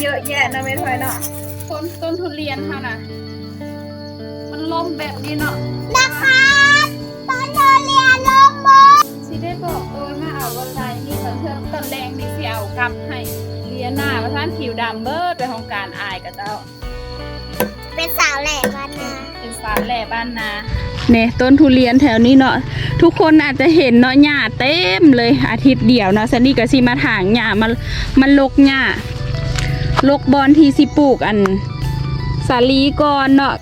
เยอะแยะนะไม่พลอยเนาะต้นต้นทุเรียนเท่านะมันล้มแบบนี้เนาะนะคะตอนโดนเรียนลงบนสิได้บอกโดยมาเอาวันไรนี่ตอนเพิ่มตอนแรงนี่สิเอากลับให้เลียหน้าประท่านผิวดำเบิดไปของการอายกับเจ้า เป็นสาวแหลกบ้านนาเป็นสารแหล่บ้านนาเนี่ยต้นทุเรียนแถวนี้เนาะทุกคนอาจจะเห็นเนาะหญ้าเต็มเลยอาทิตย์เดียวเนาะซันนี่ก็สิมาถางหญ้ามันมันลกหญ้า ลกบอนที่สิปลูกอันสาลีก่อนเนาะ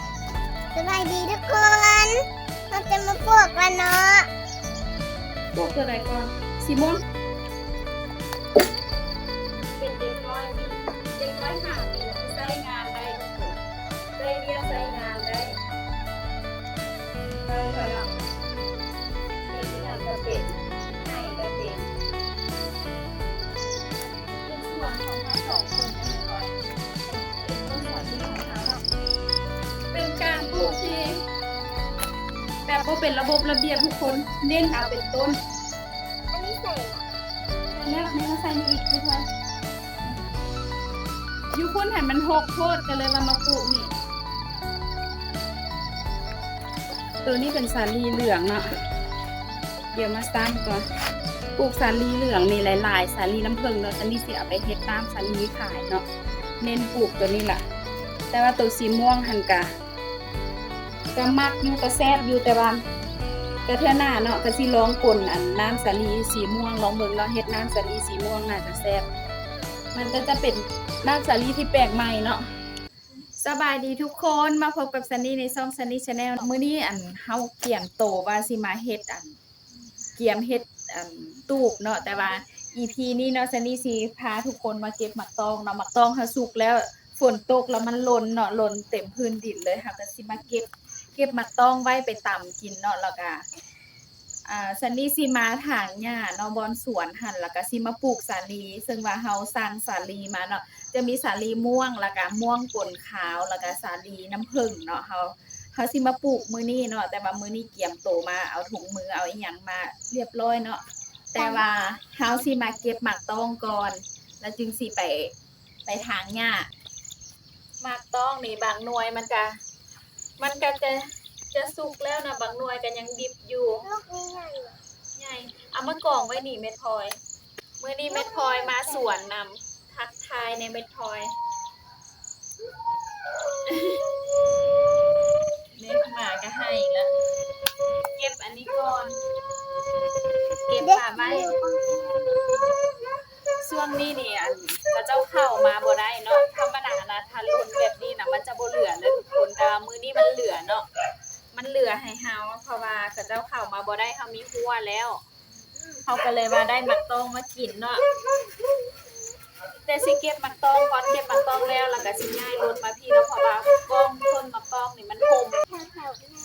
สบายดีทุกคนเราจะมาปลูกแล้วเนาะปลูกอะไรก่อนซีมอน แบบว่าเป็นระบบระเบียบทุกคนเน้นเอาเป็นต้น อันนี้ใส่แล้วนี่ก็ใส่นี่อีกทุกคนอยูคุณเห็นมันหกโทษกันเลยว่ามาปลูกนี่ ตัวนี้เป็นสาลีเหลืองเนาะเดี๋ยวมาตั้งก่อนปลูกสาลีเหลืองนี่หลายๆสาลีน้ำผึ้งเนาะอันนี้สิเอาไปเฮ็ดตามสาลีขายเนาะเน้นปลูกตัวนี้แหละแต่ว่าตัวสีม่วงหันกะ ก็มักอยู่ก็แซ่บอยู่แต่ว่ากระเทือหน้าเนาะกะสิลองกลนอันน้ำสาลีสีม่วงลองเบิ่งเนาเฮ็ดน้ำสาลีสีม่วงน่าจะแซ่บมันก็จะเป็นน้ำสาลีที่แปลกใหม่เนาะสบายดีทุกคนมาพบกับซันนี่ในช่องซันนี่ชาแนลมื้อนี้อันเฮาเกี่ยมโตว่าสิมาเฮ็ดอัน เกี่ยมเฮ็ดอันตูบเนาะแต่ว่า EP นี้เนาะซันนี่สิพาทุกคนมาเก็บหมักตองเนาะหมักตองเฮาสุกแล้วฝนตกแล้วมันหล่นเนาะหล่นเต็มพื้นดินเลยค่ะก็สิมาเก็บ เก็บหมักต้องไว้ไปตำกินเนาะแล้วก็อ่าซันนี่สิมาถางหญ้าเนาะบอนสวนหั่นแล้วก็สิมาปลูกสาลี ซึ่งว่าเฮาสร้างสาลีมาเนาะจะมีสาลีม่วงแล้วก็ม่วงป่นขาวแล้วก็สาลีน้ำผึ้งเนาะเฮาเฮาสิมาปลูกมื้อนี้เนาะแต่ว่ามื้อนี้เกี่ยมโตมาเอาถุงมือเอาอีหยังมาเรียบร้อยเนาะแต่ว่าเฮาสิมาเก็บหมักต้องก่อน แล้วจึงสิไปไปถางหญ้าหมักต้องนี่บางหน่วยมันก็ มันก็จะจะสุกแล้วนะบางหน่วยก็ยังดิบอยู่ลูกนี้ใหญ่เหรอไงเอามากองไว้นี่เม็ดพลอยเมื่อนี้เม็ดพลอยมาสวนนำทักทายในเม็ดพลอยเนี่ยหมาก็ให้อีกแล้วเก็บอันนี้ก่อน เก็บป่าไว้ช่วงนี้นี่อันพระเจ้าเข้ามาบ่ได้เนาะธรรมดานะถ้าลุนแบบนี้นะมันจะบ่เหลือเลยทุกคนแต่ว่ามื้อนี้ มันเหลือเนาะมันเหลือให้เฮาเพราะว่าเขาเจ้าเข้ามาบ่ได้เฮามีหัวแล้วเฮาก็เลยว่าได้หมักตองมากินเนาะแต่สิเก็บหมักตองก่อนเก็บหมักตองแล้วแล้วก็สิย้ายรถมาพี่แล้วเพราะว่ากล้องต้นหมักตองนี่มันคมแถวแถวๆหน้า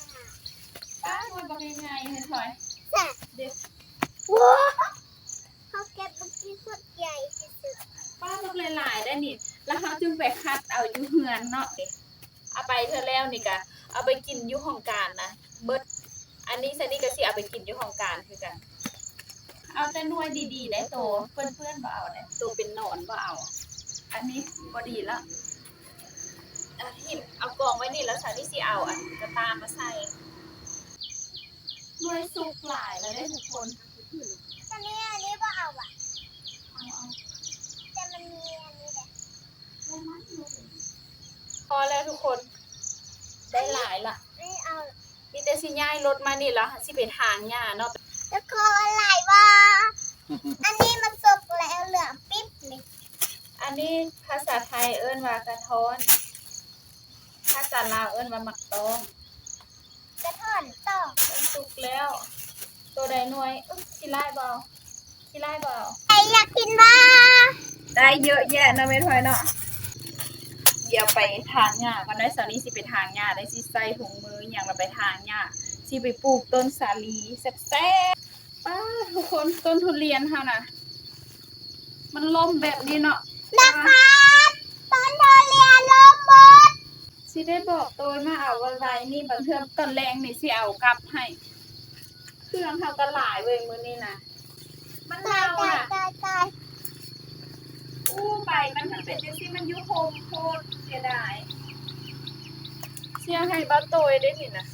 ป้ามันบ่ง่ายๆให้ถอยแต่เด็กว้าเขาเก็บเมื่อกี้สุดใหญ่ที่สุดป้ามันหลายๆได้นี่แล้วเฮาจึงไปคัดเอาอยู่เฮือนเนาะ เอาไปเธอแล้วนี่ก็เอาไปกินอยู่ห้องการนะเบิดอันนี้ซันนี่ก็สิเอาไปกินอยู่ห้องการคือกัน เอาแต่หน่วยดีๆได้โตเพื่อนๆบ่เอาได้โตเป็นหนอนบ่เอา อันนี้บ่ดีแล้วเอาที่เอากองไว้นี่แล้วสานี่สิเอาอันกระตามมาใส่หน่วยสุกหลายแล้วได้ทุกคนอันนี้อันนี้ว่าเอาอะเอาเอาแต่มันมีอันนี้แหละ พอแล้วทุกคน ได้หลายละไม่เอา มีแต่สิย้ายรถมานี่แล้วสิไปทางหญ้าเนาะทุกคนหลายว่าอันนี้มันสุกแล้วเหลืองปิ๊บเลยอันนี้ภาษาไทยเอิ้นว่ากระท้อน ภาษาลาวเอิ้นว่าหมักตอง กระท่อนต่อมันสุกแล้ว ตัวใดหน่วยอึ๊บสิไล่เบาสิไล่เบาใครอยากกินบ้าได้เยอะแยะนะไม่พลอยเนาะ เดี๋ยวไปทางหญ้าก่อนได้สาวนี้สิไปทางหญ้าได้สิใส่ถุงมืออย่างเราไปทางหญ้าสิไปปลูกต้นสาลีแซ่บๆป้าทุกคนต้นทุเรียนเฮานะมันล้มแบบนี้เนาะนะคะตอนโดนเรียนลงบนสิได้บอกตัวมาเอาวันไรนี่บางเทื่อตอนแรงนี่สิเอากลับให้ เครื่องเฮาก็หลายเว้ยมื้อนี้นะมันตายเน่าตายน่ะ ตายตาย อู้ใบมันมันเป็นจังซี่มันอยุโฮมโคตรเสียดายเสียให้บ้าโตยได้นี่นะ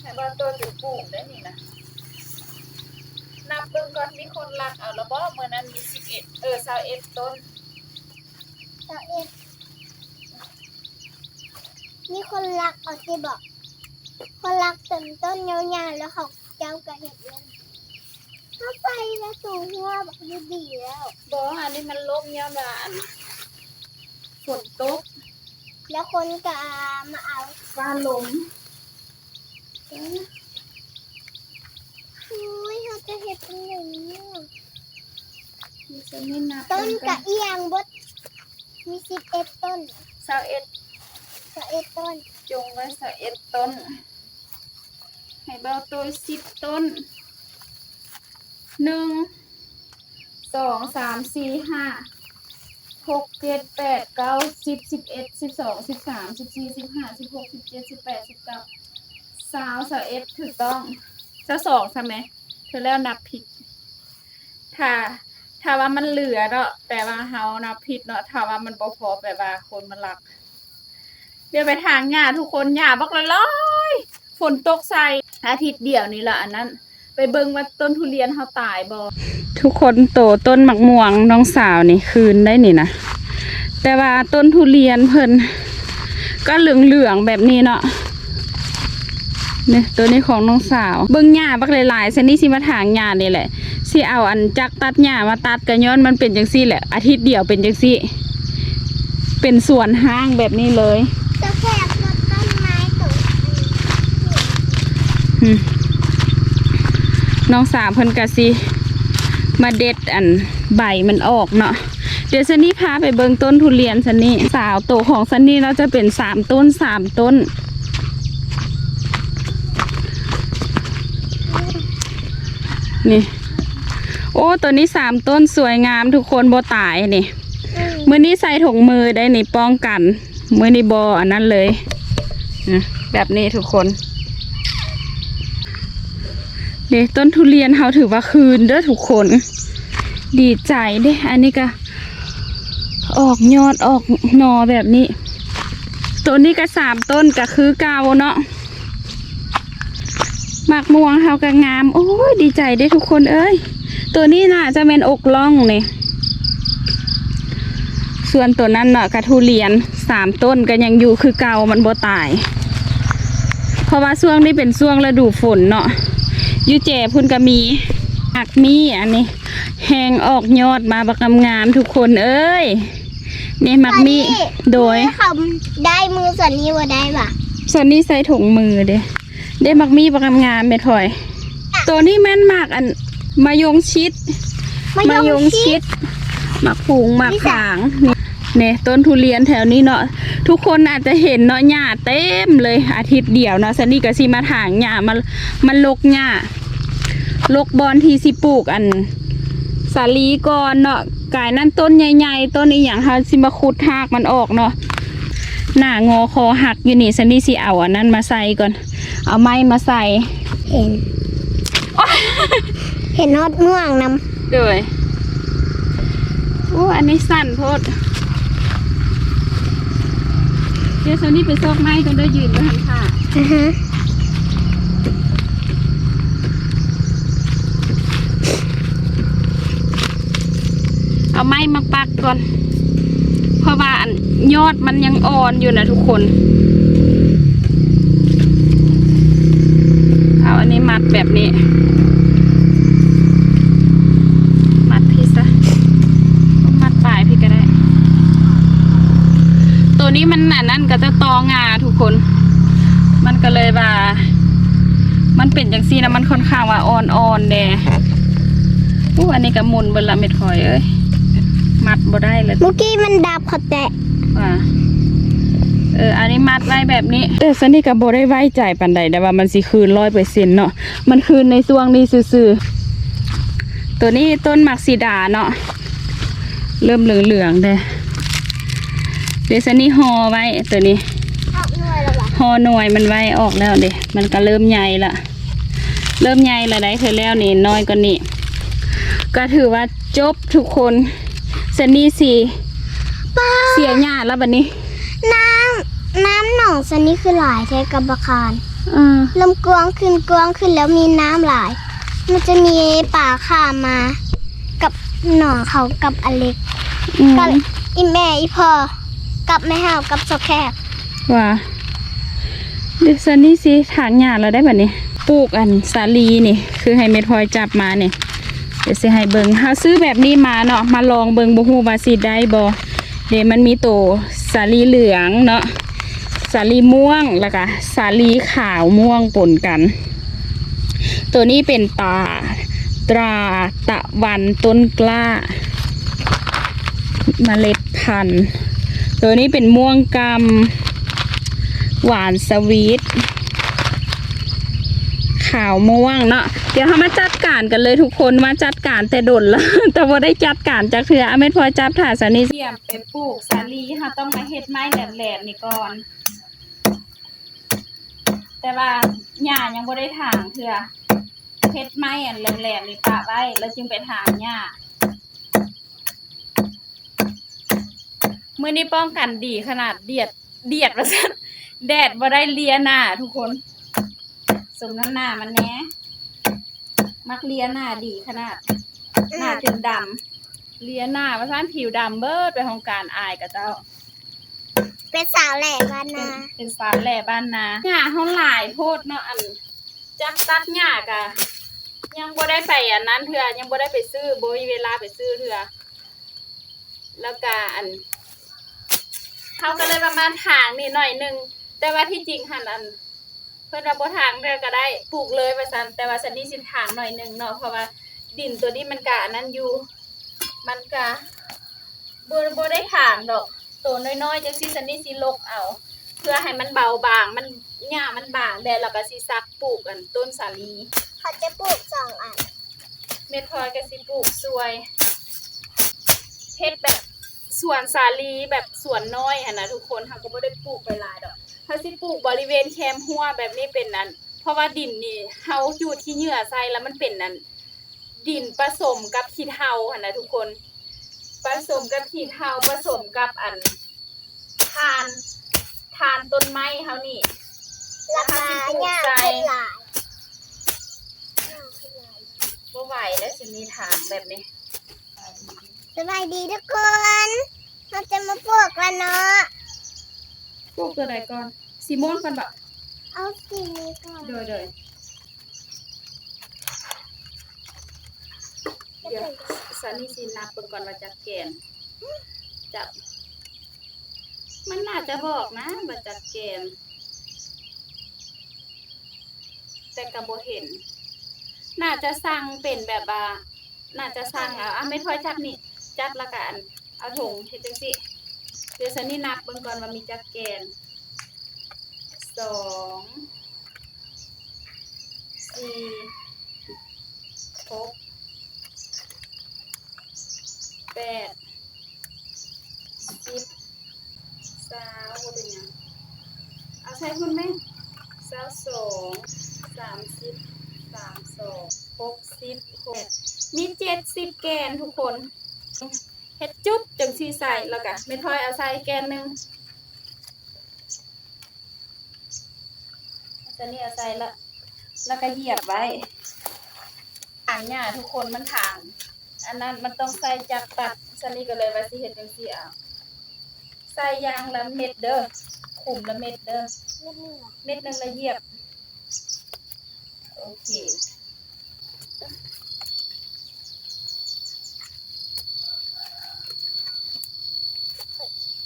ให้บ้าโตยเป็นปลูกได้นี่นะนับเบิ่งก่อนมีคนรักเอาแล้วบ่เมื่อนั้นมี11เออ21ต้นเจ้าเอ็ดมีคนรักเอาสิบอกคนรักเต็มต้นยาวๆแล้วเขาเจ้าก็เห็ดเลย เข้าไปแล้วสูงหัวบอกดีๆแล้วบ่อันนี้มันล่มยามว่าอันฝนตก แล้วคนก็มาเอาฟ้าลมอุ้ยเขาจะเห็ดเป็นอย่างนี้อะมีจะไม่นับต้นกะเอียงบดมีสิบเอ็ดต้นเสาเอ็ดกะเอ็ดต้น จงไว้เสาเอ็ดต้น ให้เบาตัวสิบต้น หนึ่งสองสามสี่ห้าหกเจ็ดแปดเก้าสิบสิบเอ็ดสิบสองสิบสามสิบสี่สิบห้าสิบหกสิบเจ็ดสิบแปดสิบเก้าสาวสาวเอ็ดถูกต้องเสาสองใช่ไหมเธอแล้วนับผิดถ้าถ้าว่ามันเหลือเนาะแต่ว่าเฮานับผิดเนาะถ้าว่ามันบ่พอแบบว่าคนมันรัก เดี๋ยวไปทางหญ้าทุกคนหญ้าบักละร้อยฝนตกใส่อาทิตย์เดียวนี่ละอันนั้น ไปเบิ่งว่าต้นทุเรียนเฮาตายบ่ทุกคนโตต้นหมักม่วงน้องสาวนี่คืนได้นี่นะแต่ว่าต้นทุเรียนเพิ่นก็เหลืองๆแบบนี้เนาะเนี่ยตัวนี้ของน้องสาว เบิ่งหญ้าบักหลายๆเซนนี่สิมาถางหญ้านี่แหละสิเอาอันจักตัดหญ้ามาตัดกันย้อนมันเป็นจังซี่แหละ อาทิตย์เดียวเป็นจังซี่ เป็นสวนห้างแบบนี้เลยจะแค่ต้นต้นไม้ตัวอืม น้องสาวเพิ่นกะสิมาเด็ดอันใบมันออกเนาะเดี๋ยวซันนี่พาไปเบิ่งต้นทุเรียนซันนี่สาวโตของซันนี่เราจะเป็นสามต้นสามต้น นี่โอ้ตัวนี้สามต้นสวยงามทุกคนโบตายนี่มือนี้ใส่ถุงมือได้นี่ป้องกัน มือนี้บออันนั้นเลยนะแบบนี้ทุกคน เด็ต้นทุเรียนเขาถือว่าคืนเด้อทุกคน ดีใจเด้อันนี้ก็ ออกยอดออกหนอแบบนี้ตัวนี้ก็สามต้นก็คือเกาเนาะหมากม่วงเขาก็งาม โอ้ยดีใจได้ทุกคนเอ้ย ตัวนี้น่าจะเป็นอกล่องเนี่ยส่วนตัวนั้นเนาะกระทุเรียนสามต้นก็ยังอยู่คือเก่ามันบ่ตาย เพราะว่าช่วงนี้เป็นช่วงฤดูฝนเนาะ ยูเจพุ่นก็มีหักมีอันนี้ แหงออกยอดมาบักงามๆทุกคนเอ้ยนี่มักมีโดยมือเขาได้มือส่วนนี้ว่าได้ปะส่วนนี้ใส่ถุงมือเด้ได้มักมีบักงามๆเม็ดถอย ตัวนี้แม่นมากอันมายงชิดมายงชิดหมักผูงหมักขางนี่ เนี่ยต้นทุเรียนแถวนี้เนาะทุกคนอาจจะเห็นเนาะหญ้าเต็มเลยอาทิตย์เดียวเนาะซันนี่ก็สิมาถางหญ้ามันมันลกหญ้าลกบอนที่สิปลูกอันสาลีก่อนเนาะกายนั่นต้นใหญ่ๆต้นนี้อย่างเฮาสิมาขุดหากมันออกเนาะหน้างอคอหักอยู่นี่ซันนี่สิเอาอันนั้นมาใส่ก่อน เอาไม้มาใส่เห็นเห็นนอดม่วงนเลยโอ้อันนี้สั่นโพด เดี๋ยวซันนี่ไปซอกไม้กันเด้อยืนไว้หันค่ะำอือฮะเอาไม้มาปักก่อน เพราะว่าอันยอดมันยังอ่อนอยู่นะทุกคน เอาอันนี้มัดแบบนี้มัดพี่ซะมัดปลายพี่ก็ได้ตัวนี้มันอันนั่นก็จะตอ งาทุกคน มันก็เลยว่า มันเป็นจังซี่นะมันค่อนข้างว่าอ่อนๆแดอู้อันนี้ก็หมุนเบนละเม็ดคอยเอ้ยมัดบ่ได้เลยเมื่อกี้มันดับเขาแตะว่าเออ อันนี้มัดไว้แบบนี้แต่สันนี่ก็บ่ได้ไว้ใจปันใดแต่ว่ามันสิคืนร้อยเปอร์เซ็นต์เนาะ มันคืนในช่วงนี้ซื่อๆ ตัวนี้ต้นหมักสีดาเนาะ เริ่มเหลืองๆเด้เดี๋ยวสันนี่ห่อไว้ตัวนี้ อหน่วยมันไว้ออกแล้วเด้มันก็เริ่มใหญ่ละเริ่มใหญ่ละได้เธอแล้วนี่น้อยกว่านี้ก็ถือว่าจบทุกคนสันนี่สิสียหญ้าแล้วบัดนี้ น้ำน้ำหนองสันนี้คือหลายแท้กับบะคารเออลำกวางขึ้นกวางขึ้นแล้วมีน้ำหลาย มันจะมีป่าข้ามมากับหนองเขากับอเล็กอืมกับอีแม่อีพ่อกับแม่ห่าวกับสแคบว่าเดี๋ยวซันนี่สิถางหญ้าแล้วได้แบัดนี้ปลูกอันสาลีนี่ คือให้เม็ดพลอยจับมาเนี่ยเดี๋ยวสิให้เบิงเฮาซื้อแบบนี้มาเนาะมาลองเบิงบ่ฮู้ว่าสิได้บ่เดี๋ยวมันมีโตสาลีเหลืองเนาะสาลีม่วงแล้วก็สาลีขาวม่วงปนกัน ตัวนี้เป็นตาตราตะวันต้นกล้า เมล็ดพันธุ์ ตัวนี้เป็นม่วงกำ หวานสวีทขาวม่วงเนาะเดี๋ยวเขามาจัดการกันเลยทุกคนมาจัดการแต่ดนแล้ว แต่ว่าได้จัดการจากเถื่ออเม็ดพอจับถ่าสานีเสียมไปปลูกสาลีค่ะต้องมาเฮ็ดไม้แหลมๆนี่ก่อน แต่ว่าหญ้ายังบ่ได้ถางเถื่อเฮ็ดไม้อันแหลมๆนี่ปะไว้ แล้วจึงไปถางหญ้าเมื้อนี้ป้องกันดีขนาดเดียดเดียดว่าซั่น แดดบ่ได้เลียหน้าทุกคนสมน้ำหน้ามันแหน่มักเลียหน้าดีขนาด หน้าจนดำเลียหน้าว่าซ่านผิวดำเบิดไปของการอายกับเจ้า เป็นสาวแหล่บ้านเป็นนา เป็นสาวแหล่บ้านนาหญ้าเฮาหลายโพดเนาะอันจักตัดหญ้ากะยังบ่ได้ไปอันนั้นเถื่อยังบ่ได้ไปซื้อบ่มีเวลาไปซื้อเถื่อแล้วก็อันเฮาก็เลยประมาณทางนี่หน่อยหนึง แต่ว่าที่จริงหันอัน เพิ่นว่าบ่ทางเด้อก็ได้ปลูกเลยว่าซั่นแต่ว่าซันนี่สิทางหน่อยหนึงเนาะเพราะว่าดินตัวนี้มันกะอันนั้นอยู่มันกะบ่บ่ได้ทางดอกตัวน้อยๆจังซี่ซันนี่สิลกเอา เพื่อให้มันเบาบางมันหญ้ามันบางแล้วเราก็สิซักปลูกอันต้นสาลีเขาจะปลูกสองอันเม็ดพลอยก็สิปลูกสวยเฮ็ดแบบสวนสาลีแบบสวนน้อยหั่นนะทุกคนเฮาก็บ่ได้ปลูกไปหลายดอก ถ้าสิปลูกบริเวณแคมหัวแบบนี้เป็นนั้น เพราะว่าดินนี่เฮาอยู่ที่เหยื่อใส่แล้วมันเป็นนั้น ดินผสมกับขี้เถ้าหั่นนะทุกคน ผสมกับขี้เถ้าผสมกับอันทานทานต้นไม้เฮานี่ราคาหญ้าขึ้นหลายบ่ไหวแล้วสิมีทางแบบนี้สบายดีทุกคนเราจะมาปลูกแล้วเนาะปลูกตัวใดก่อน สีม่วงก่อนบ่เอาสีนี้ก่อนโดยโดยเดี๋ยวสันนี่สินับเบิ่งก่อนว่าจักแกนจับ มันน่าจะบอกนะว่าจักแกน แต่ก็บ่เห็น น่าจะสั่งเป็นแบบว่าน่าจะสั่งเอาอะไม่พอจับนี่จับและกันเอาถุงเฮ็ดจังซี่เดี๋ยวสันนี่นับเบิ่งก่อนว่ามีจักแกน สองสี่หกแปดสิบสาวเป็นยังเอาใช้คุณไหมสาวสองสามสิบสามสองหกสิบหกมีเจ็ดสิบแกนทุกคนเฮ็ดจุ๊บจังสีใส่แล้วก็ไม่ท้อยเอาใส่แกนหนึ่ง จะเนี่ยใส่ละแล้วก็เหยียบไว้ถางหญ้าทุกคนมันถางอันนั้นมันต้องใส่จักตัดสนี่ก็เลยว่าสิเฮ็ดจังซี่เอาใส่ยางละเม็ดเด้อขุมละเม็ดเด้อเม็ดนึงละเหยียบโอเค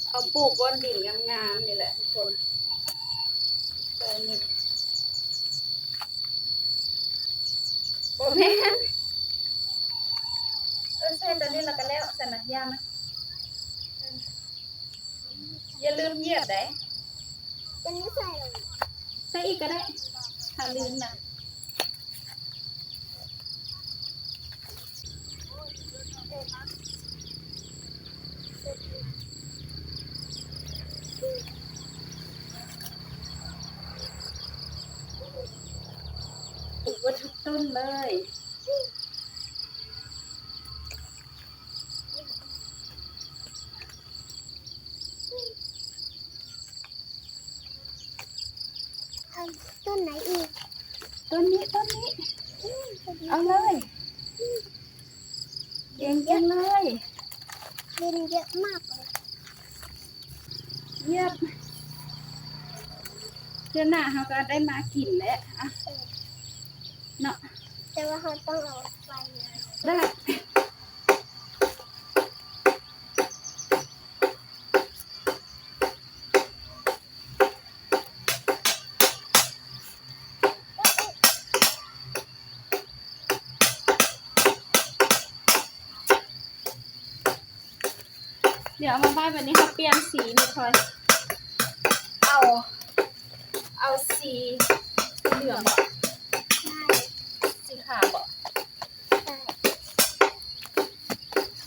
เอาปลูกบนดินงามๆนี่แหละทุกคนใส่นี่ โอ้ แม่นเออใส่ตัวนี้แล้วก็แล้วใส่หนักยามาเอออย่าลืมเหยียบได้จะนี้ใส่ลงใส่อีกก็ได้ถ้าลืมนะ เลย ต้นไหนอีก ต้นนี้ต้นนี้ เอาเลยเก่งจังเลยดินเยอะมากเลยเยี่ยมเจ้าหน้าเขาก็ได้มากินแล้วเนาะ แต่ว่าเขาต้องเอาไฟมาได้เดี๋ยวเอามาบ้านแบบนี้เขาเปลี่ยนสีนี่คอย เอา เอาสีเหลือง สีขาวบ่ใช่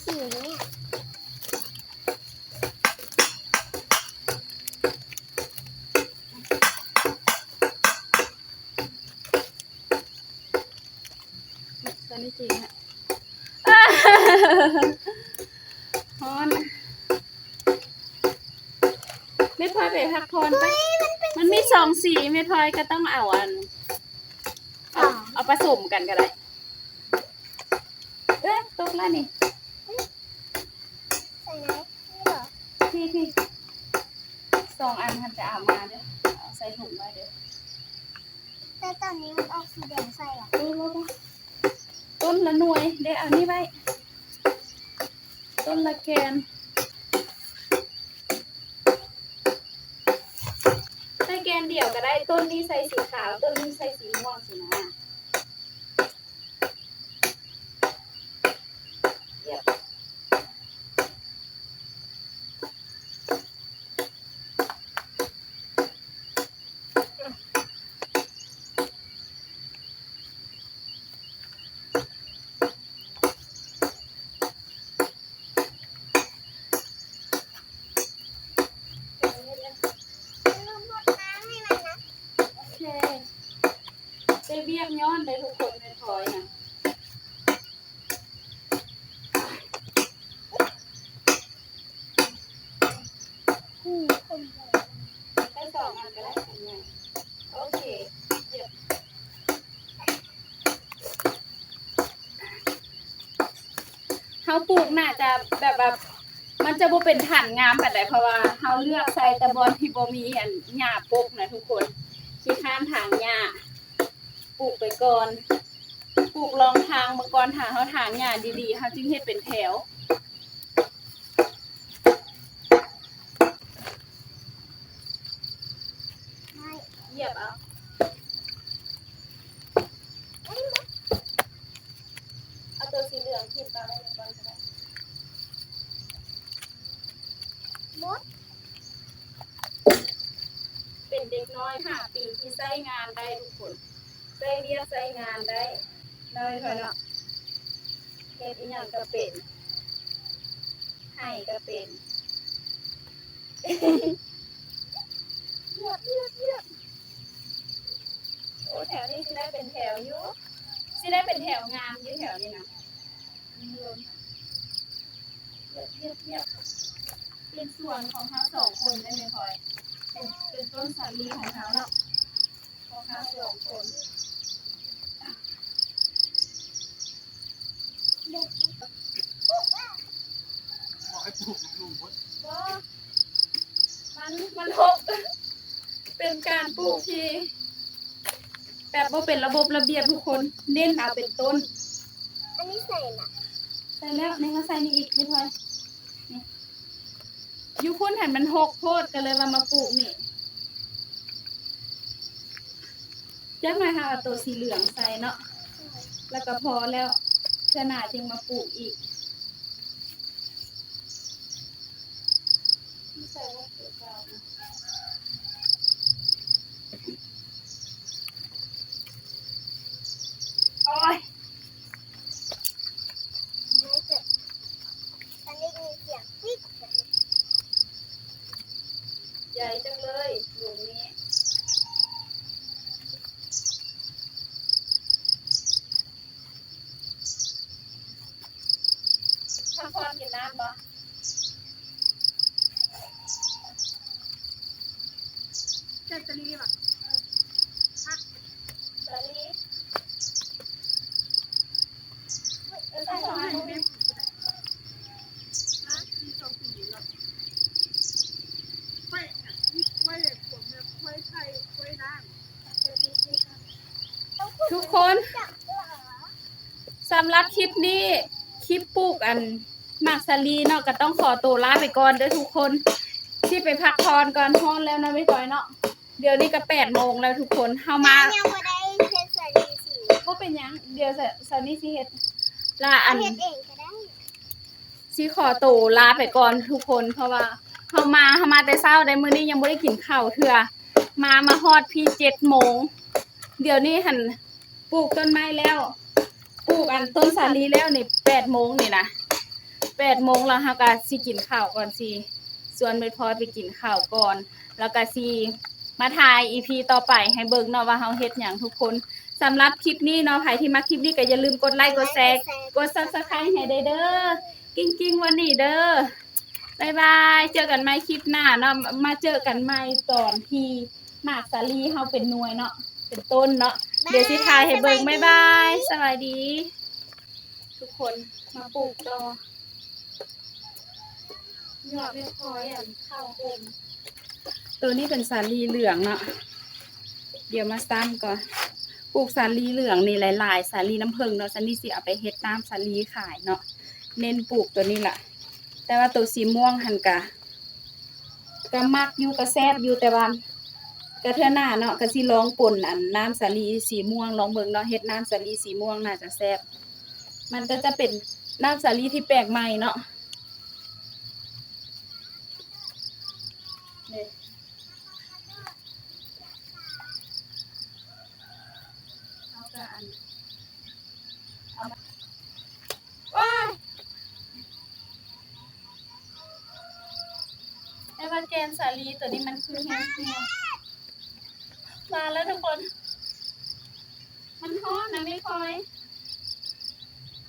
สีเนี่ยตอนนี้จริงฮะฮอนไม่พลอยไปพักผ่อนไปมันมีสองสีไม่พลอยก็ต้องเอาอันเอาเอา ผสมกันก็ได้เอ๊ะตกแล้วนี่ใส่ไหนนี่เหรอพี่พี่สองอันทันจะเอามาเด้อเอาใส่ถุงไว้เด้อแต่ตอนนี้มันออกสีแดงใส่อะดูแล้วปะต้นละหน่วยเดี๋ยวเอานี่ไว้ต้นละแกนใส่แกนเดี่ยวก็ได้ต้นนี้ใส่สีขาว ต้นนี้ใส่สีม่วงสินะเยี่ยม ลืมหมดน้ำให้มันนะ โอเค ไปเบี้ยมย้อนเลยทุกคนในถอยนะอืมคนเดียวได้สองอันก็ได้สองอย่างโอเคเยี่ยมเขาปลูกน่าจะแบบแบบมันจะบ่เป็นฐานงามแบบใดเพราะว่าเขาเลือกใส่ต่บอนที่บ่มีอันหญ้าปกนะทุกคนที่ข้ามทางหญ้า ปลูกไปก่อน ปลูกรองทางมาก่อนทางเขาทางหญ้าดีๆเขาจึงเฮ็ดเป็นแถวไม่เหยียบเอาเอาตัวสีเหลืองขีดตาไว้ก่อนก็ได้มดเป็นเด็กน้อยห้าปีที่ใช้งานได้ทุกคน ใช้เรียกใช้งานได้เลยเถอะเนาะเฮ็ดอีหยังก็เป็นให้ก็เป็นเลือกเลือกเลือกโอ้แถวนี้สิได้เป็นแถวอยู่สิได้เป็นแถวงามอยู่แถวนี้นะเยี่ยมเยี่ยมเยี่ยมเยี่ยมเป็นส่วนของเขาสองคนได้ไหมพลอยเป็นเป็นต้นสาลีของเขาเนาะของเขาสองคน เด็กก็มันมันหกเป็นการปลูกที่แบบว่าเป็นระบบระเบียบทุกคน เน้นเอาเป็นต้น อันนี้ใส่น่ะ ใส่แล้วนี่ก็ใส่นี่อีกไม่พอนี่อยูพุ่นเห็นมันหกโพดกันเลยว่ามาปลูกนี่จักหน่อยค่ะเอาตัวสีเหลืองใส่เนาะ แล้วก็พอแล้วเชนาจึงมาปลูกอีกไม่ใส่ว่าเกิดเก่านะโอ้ย ไม่เกิดตอนนี้มีเสียงปิ๊กแบบนี้ ใหญ่จังเลยหลุมนี้ ทำความกินน้ำบ่ เจอตัวนี้แบบพักำหรับ คลิปนี้ คลิปปลูกอันหมากสาลีเนาะก็ต้องขอตัวลาไปก่อนเด้อทุกคนที่ไปพักผ่อนก่อนฮ้อนแล้วนะไม่ต่อยเนาะเดี๋ยวนี้ก็แปดโมงแล้วทุกคนเฮามายังไม่ได้เฮ็ดใส่ดีสีบ่เป็นหยังเดี๋ยวสานี้สิเฮ็ดละอันเฮ็ดเองก็ได้สิขอตัวลาไปก่อนทุกคนเพราะว่าเฮามาเฮามาแต่เช้าได้มื้อนี้ยังบ่ได้กินข้าวเทื่อมามาฮอดพี่เจ็ดโมงเดี๋ยวนี้หันปลูกต้นไม้แล้ว ปลูกอันต้นสาลีแล้วนี่แปดโมงนี่นะแปดโมงแล้วเฮาก็สิกินข้าวก่อนสิส่วนเม็ดพลอยไปกินข้าวก่อน แล้วก็สิมาถ่าย EP ต่อไปให้เบิ่งเนาะว่าเฮาเฮ็ดหยังทุกคนสำหรับคลิปนี้เนาะใครที่มาคลิปนี้ก็อย่าลืมกดไลค์กดแชร์กด subscribe ให้ได้เด้อกิ้งกิ้งวันนี้เด้อบายบายเจอกันใหม่คลิปหน้าเนาะมาเจอกันใหม่ตอนที่หมากสาลีเฮาเป็นหน่วยเนาะเป็นต้นเนาะ เดี๋ยวสิทายให้เบิ่งบายบายสวัสดี ทุกคนมาปลูกต่อหยอดไม่พออย่างเข้าเต็มตัวนี้เป็นสาลีเหลืองเนาะเดี๋ยวมาซ้ำก่อนปลูกสาลีเหลืองนี่หลายๆสาลีน้ำผึ้งเนาะซันนี่สิเอาไปเฮ็ดน้ำสาลีขายเนาะเน้นปลูกตัวนี้ล่ะ แต่ว่าตัวสีม่วงหันกะก็มักอยู่ก็แซ่บอยู่แต่ว่า กระเทือหน้าเนาะก็สิลองป่นอันน้ำสาลีสีม่วงลองเบิ่งเนาะเฮ็ดน้ำสาลีสีม่วงน่าจะแซ่บมันก็จะเป็นน้ำสาลีที่แปลกใหม่เนาะนี่เอาก็อันเอาว้าไอ้ว่าแกนสาลีตัวนี้มันคือแฮงเนี่ย มาแล้วทุกคน มันฮ้อนนะไม่คอย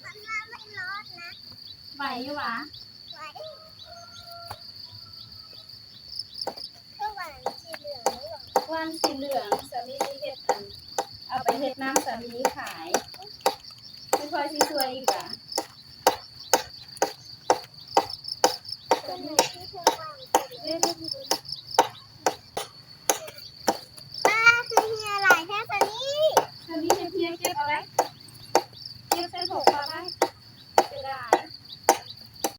มันมาไม่ร้อนนะ ไหวอยู่หวะไว้ก็หวานสีเหลืองไม่หรอกว่านสีเหลืองสาลีที่เฮ็ดอัน เอาไปเฮ็ดน้ำสาลีขาย ไม่ค่อยสิช่วยอีกอะตัวนี้ที่เธอวางสีเรียก ป้าคือเฮียหลาย แค่ตันนี้สาลีเฮ็ดเพียงเก็บเอาไว้เก็บใส่ถุงเอาไว้จะได้